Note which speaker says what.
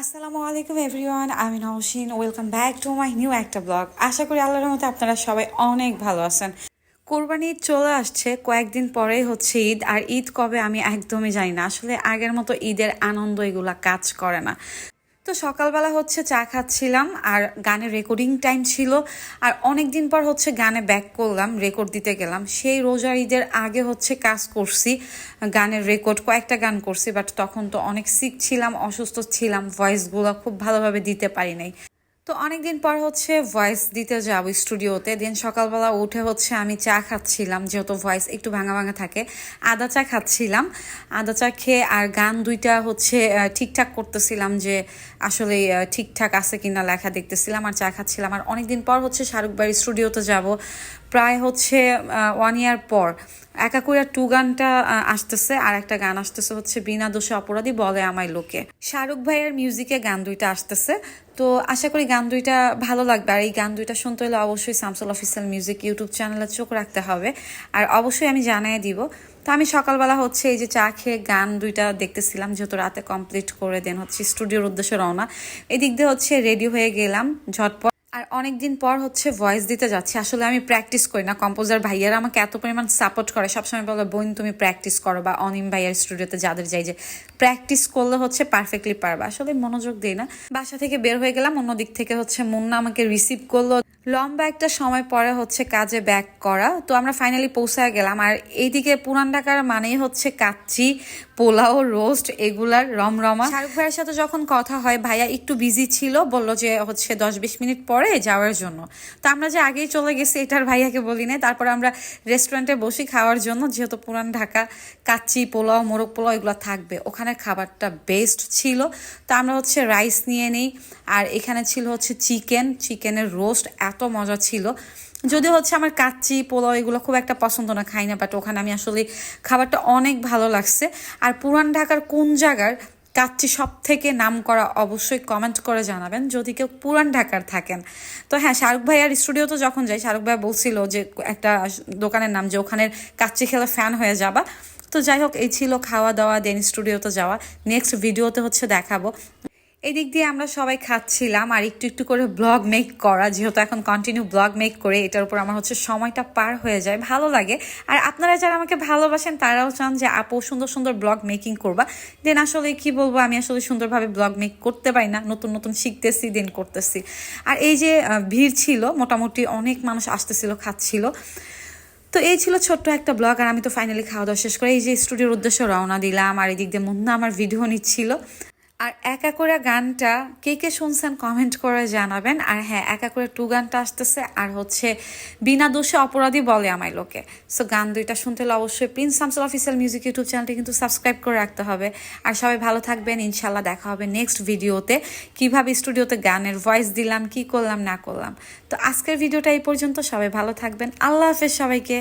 Speaker 1: আসসালামু আলাইকুম এভরিওয়ান, আমি Naushin, welcome back to my new একটা ব্লগ। আশা করি আল্লাহর মতো আপনারা সবাই অনেক ভালো আছেন। কোরবানি ঈদ চলে আসছে, কয়েকদিন পরেই হচ্ছে ঈদ, আর ঈদ কবে আমি একদমই জানি না। আসলে আগের মতো ঈদের আনন্দ এগুলা কাজ করে না। তো সকালবেলা হচ্ছে চা খাচ্ছিলাম আর গানের রেকর্ডিং টাইম ছিল। আর অনেক দিন পর হচ্ছে গানে ব্যাক করলাম রেকর্ড দিতে গেলাম। সেই রোজার ঈদের আগে হচ্ছে কাজ করছি, গানের রেকর্ড কয়েকটা গান করছি বাট তখন তো অনেক সিক ছিলাম, অসুস্থ ছিলাম ভয়েসগুলো খুব ভালোভাবে দিতে পারি নাই। তো অনেকদিন পর হচ্ছে ভয়েস দিতে যাব স্টুডিওতে দিন সকালবেলা উঠে হচ্ছে আমি চা খাচ্ছিলাম, যেহেতু ভয়েস একটু ভাঙা ভাঙা থাকে। আদা চা খাচ্ছিলাম। আদা চা খেয়ে আর গান দুইটা হচ্ছে ঠিকঠাক করতেছিলাম যে আসলে ঠিকঠাক আছে কিনা লেখা দেখতেছিলাম আর চা খাচ্ছিলাম। আর অনেকদিন পর হচ্ছে শাহরুখ বাড়ির স্টুডিওতে যাব। প্রায় হচ্ছে ওয়ান ইয়ার পর একা করে টু গানটা আসতেছে, আর একটা গান আসতেছে হচ্ছে বিনা দোষে অপরাধী বলে আমায় লোকে। শাহরুখ ভাইয়ের মিউজিকে গান দুইটা আসতেছে। তো আশা করি গান দুইটা ভালো লাগবে। আর এই গান দুইটা শুনতে হলে অবশ্যই স্যামসুল অফিসিয়াল মিউজিক ইউটিউব চ্যানেলে চোখ রাখতে হবে। আর অবশ্যই আমি জানাই দিব। তো আমি সকালবেলা হচ্ছে এই যে চা খেয়ে গান দুইটা দেখতেছিলাম, যেহেতু রাতে কমপ্লিট করে দেন হচ্ছে স্টুডিওর উদ্দেশ্যে রওনা। এদিক দিয়ে হচ্ছে রেডি হয়ে গেলাম, ঝটপট। আর অনেক দিন পর হচ্ছে ভয়েস দিতে যাচ্ছি। আসলে আমি প্র্যাকটিস করি না। কম্পোজার ভাইয়ার আমাকে এত পরিমাণ সাপোর্ট করে। সবসময় বলে, বোন, তুমি প্র্যাকটিস করো বা অনিম ভাইয়ার স্টুডিওতে যাদের যাই যে প্র্যাকটিস করলে হচ্ছে পারফেক্টলি পারবা। আসলে মনোযোগ দিই না। বাসা থেকে বের হয়ে গেলাম। অন্য দিক থেকে হচ্ছে মুন্না আমাকে রিসিভ করল। লম্বা একটা সময় পরে হচ্ছে কাজে ব্যাক করা। তো আমরা ফাইনালি পৌঁছায় গেলাম। আর এইদিকে পুরান ঢাকার মানেই হচ্ছে কাচ্চি, পোলাও রোস্ট এগুলার রমরমা। শাহরুখ ভাইয়ের সাথে যখন কথা হয়, ভাইয়া একটু বিজি ছিল, বলল যে হচ্ছে দশ বিশ মিনিট পরে যাওয়ার জন্য। তো আমরা যে আগেই চলে গেছি এটার ভাইয়াকে বলি না তারপর আমরা রেস্টুরেন্টে বসি খাওয়ার জন্য, যেহেতু পুরান ঢাকা, কাচ্চি, পোলাও, মোরগ পোলাও, এগুলো থাকবে। ওখানে খাবারটা বেস্ট ছিল। তো আমরা হচ্ছে রাইস নিয়ে নিই। আর এখানে ছিল হচ্ছে চিকেন চিকেনের রোস্ট এত মজা ছিল। যদিও হচ্ছে আমার কাচ্চি, পোলাও এগুলো খুব একটা পছন্দ না, খাই না বাট ওখানে আমি আসলে খাবারটা অনেক ভালো লাগছে। আর পুরান ঢাকার কোন জায়গার কাচ্চি সব থেকে নাম করা অবশ্যই কমেন্ট করে জানাবেন, যদি কেউ পুরান ঢাকার থাকেন। তো হ্যাঁ শাহরুখ ভাইয়ার স্টুডিওতে যখন যাই, শাহরুখ ভাই বলছিল যে একটা দোকানের নাম যে ওখানের কাচ্চি খেলে ফ্যান হয়ে যাবা। তো যাই হোক, এই ছিল খাওয়া দাওয়া দেন স্টুডিওতে যাওয়া। নেক্সট ভিডিওতে হচ্ছে দেখাবো। এদিক দিয়ে আমরা সবাই খাচ্ছিলাম আর একটু একটু করে ব্লগ মেক করা, যেহেতু এখন কন্টিনিউ ব্লগ মেক করে, এটার উপর আমার হচ্ছে সময়টা পার হয়ে যায়, ভালো লাগে। আর আপনারা যারা আমাকে ভালোবাসেন, তারাও চান যে, আপু, সুন্দর সুন্দর ব্লগ মেকিং করবা। দেন আসলে কি বলব, আমি আসলে সুন্দরভাবে ব্লগ মেক করতে পারি না, নতুন নতুন শিখতেছি দেন করতেছি। আর এই যে ভিড় ছিল, মোটামুটি অনেক মানুষ আসতেছিল, খাচ্ছিল। তো এই ছিল ছোট্ট একটা ব্লগ আর আমি তো ফাইনালি খাওয়া দাওয়া শেষ করে এই যে স্টুডিওর উদ্দেশ্যে রওনা দিলাম, আর এদিক দিয়ে মুন্না আমার ভিডিও নিচ্ছিল। আর একা করে গানটা কে কে শুনছেন কমেন্ট করে জানাবেন। আর হ্যাঁ একা করে টু গানটা আসতেছে, আর হচ্ছে বিনা দোষে অপরাধী বলে আমায় লোকে। সো গান দুইটা শুনতে হলে অবশ্যই Prince Samsul official music YouTube চ্যানেলটি কিন্তু সাবস্ক্রাইব করে রাখতে হবে। আর সবাই ভালো থাকবেন ইনশাল্লাহ দেখা হবে নেক্সট ভিডিওতে কীভাবে স্টুডিওতে গানের ভয়েস দিলাম, কি করলাম, না করলাম। তো আজকের ভিডিওটা এই পর্যন্ত, সবাই ভালো থাকবেন। আল্লাহ হাফেজ সবাইকে।